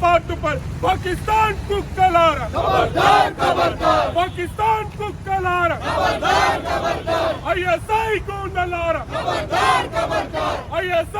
Part पर। पाकिस्तान को कला रहा। पाकिस्तान को कला रहा। आई एस आई को नला रहा। आई एस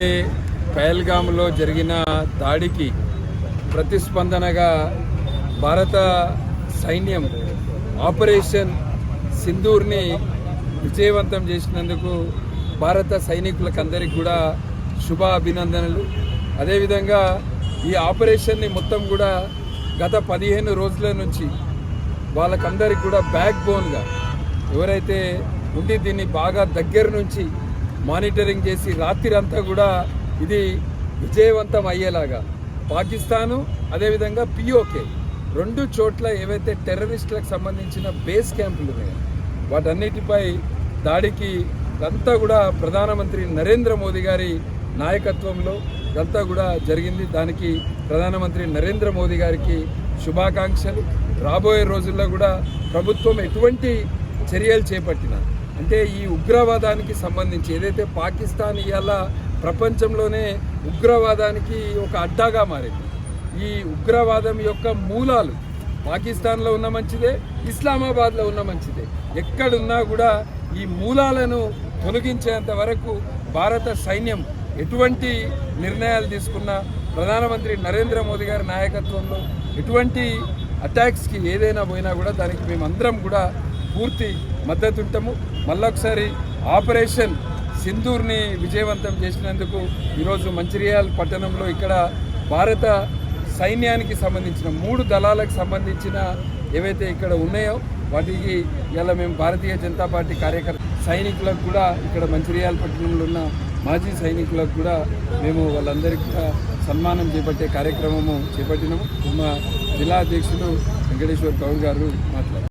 పహల్గామ్లో జరిగిన దాడికి ప్రతిస్పందనగా భారత సైన్యం ఆపరేషన్ సింధూర్ని విజయవంతం చేసినందుకు భారత సైనికులకందరికీ కూడా శుభ అభినందనలు అదేవిధంగా ఈ ఆపరేషన్ని మొత్తం కూడా గత పదిహేను రోజుల నుంచి వాళ్ళకందరికి కూడా బ్యాక్ బోన్గా ఎవరైతే ఉండి దీన్ని బాగా దగ్గర నుంచి మానిటరింగ్ చేసి రాత్రి అంతా కూడా ఇది విజయవంతం అయ్యేలాగా. పాకిస్తాను అదేవిధంగా పిఓకే రెండు చోట్ల ఏవైతే టెర్రరిస్టులకు సంబంధించిన బేస్ క్యాంపులు ఉన్నాయో వాటన్నిటిపై దాడికి అంతా కూడా ప్రధానమంత్రి నరేంద్ర మోదీ గారి నాయకత్వంలో ఇదంతా కూడా జరిగింది. దానికి ప్రధానమంత్రి నరేంద్ర మోదీ గారికి శుభాకాంక్షలు. రాబోయే రోజుల్లో కూడా ప్రభుత్వం ఎటువంటి చర్యలు చేపట్టిన అంటే ఈ ఉగ్రవాదానికి సంబంధించి ఏదైతే పాకిస్తాన్ ఇవాళ ప్రపంచంలోనే ఉగ్రవాదానికి ఒక అడ్డాగా మారింది. ఈ ఉగ్రవాదం యొక్క మూలాలు పాకిస్తాన్లో ఉన్న మంచిదే ఇస్లామాబాద్లో ఉన్న మంచిదే. ఎక్కడున్నా కూడా ఈ మూలాలను తొలగించేంత వరకు భారత సైన్యం ఎటువంటి నిర్ణయాలు తీసుకున్నా ప్రధానమంత్రి నరేంద్ర మోదీ గారి నాయకత్వంలో ఎటువంటి అటాక్స్కి ఏదైనా పోయినా కూడా దానికి మేమందరం కూడా పూర్తి మద్దతు ఉంటాము. మళ్ళొకసారి ఆపరేషన్ సింధూర్ని విజయవంతం చేసినందుకు ఈరోజు మంచిర్యాల పట్టణంలో ఇక్కడ భారత సైన్యానికి సంబంధించిన మూడు దళాలకు సంబంధించిన ఏవైతే ఇక్కడ ఉన్నాయో వాటికి ఇలా మేము భారతీయ జనతా పార్టీ కార్యకర్త సైనికులకు కూడా ఇక్కడ మంచిర్యాల పట్టణంలో ఉన్న మాజీ సైనికులకు కూడా మేము వాళ్ళందరికీ కూడా సన్మానం చేపట్టే కార్యక్రమము చేపట్టినాము. మా జిల్లా అధ్యక్షుడు వెంకటేశ్వర్ గౌడ్ గారు మాట్లాడారు.